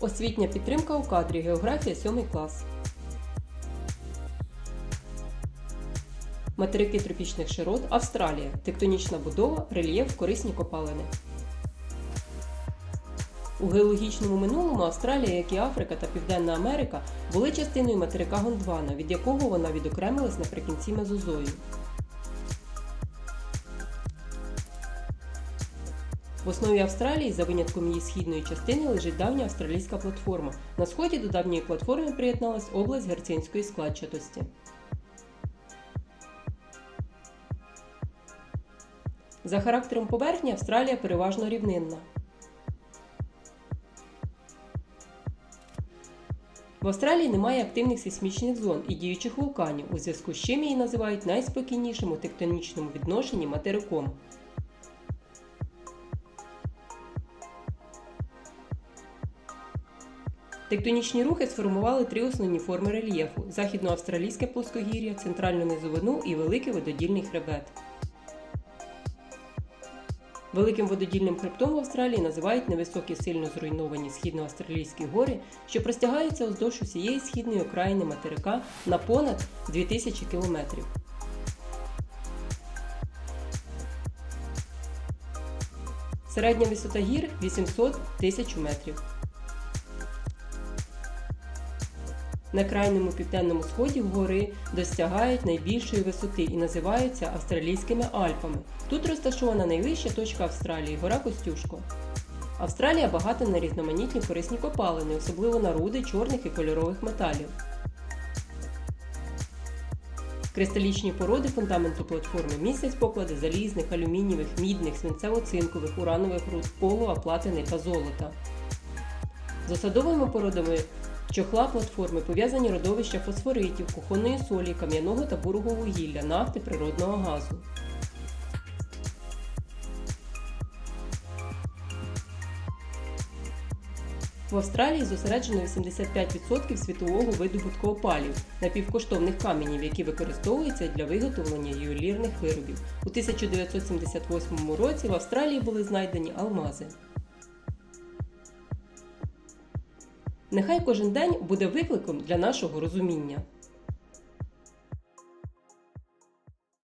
Освітня підтримка у кадрі Географія 7 клас. Материки тропічних широт Австралія. Тектонічна будова, рельєф, корисні копалини. У геологічному минулому Австралія, як і Африка та Південна Америка, були частиною материка Гондвана, від якого вона відокремилась наприкінці Мезозою. В основі Австралії, за винятком її східної частини, лежить давня австралійська платформа. На сході до давньої платформи приєдналась область герцинської складчатості. За характером поверхні Австралія переважно рівнинна. В Австралії немає активних сейсмічних зон і діючих вулканів, у зв'язку з чим її називають найспокійнішим у тектонічному відношенні материком. Тектонічні рухи сформували три основні форми рельєфу: західноавстралійське плоскогір'я, центральну низовину і великий вододільний хребет. Великим вододільним хребтом в Австралії називають невисокі сильно зруйновані східноавстралійські гори, що простягаються уздовж усієї східної окраїни материка на понад 2000 кілометрів. Середня висота гір 800 тисяч метрів. На крайньому південному сході гори досягають найбільшої висоти і називаються Австралійськими Альпами. Тут розташована найвища точка Австралії гора Костюшко. Австралія багата на різноманітні корисні копалини, особливо на руди чорних і кольорових металів. Кристалічні породи фундаменту платформи містять поклади залізних, алюмінієвих, мідних, свинцево-цинкових, уранових руд, полуа, платини та золота. З осадовими породами чохла платформи пов'язані родовища фосфоритів, кухонної солі, кам'яного та бурого вугілля, нафти природного газу. В Австралії зосереджено 85% світового видобутку опалів, напівкоштовних каменів, які використовуються для виготовлення ювелірних виробів. У 1978 році в Австралії були знайдені алмази. Нехай кожен день буде викликом для нашого розуміння.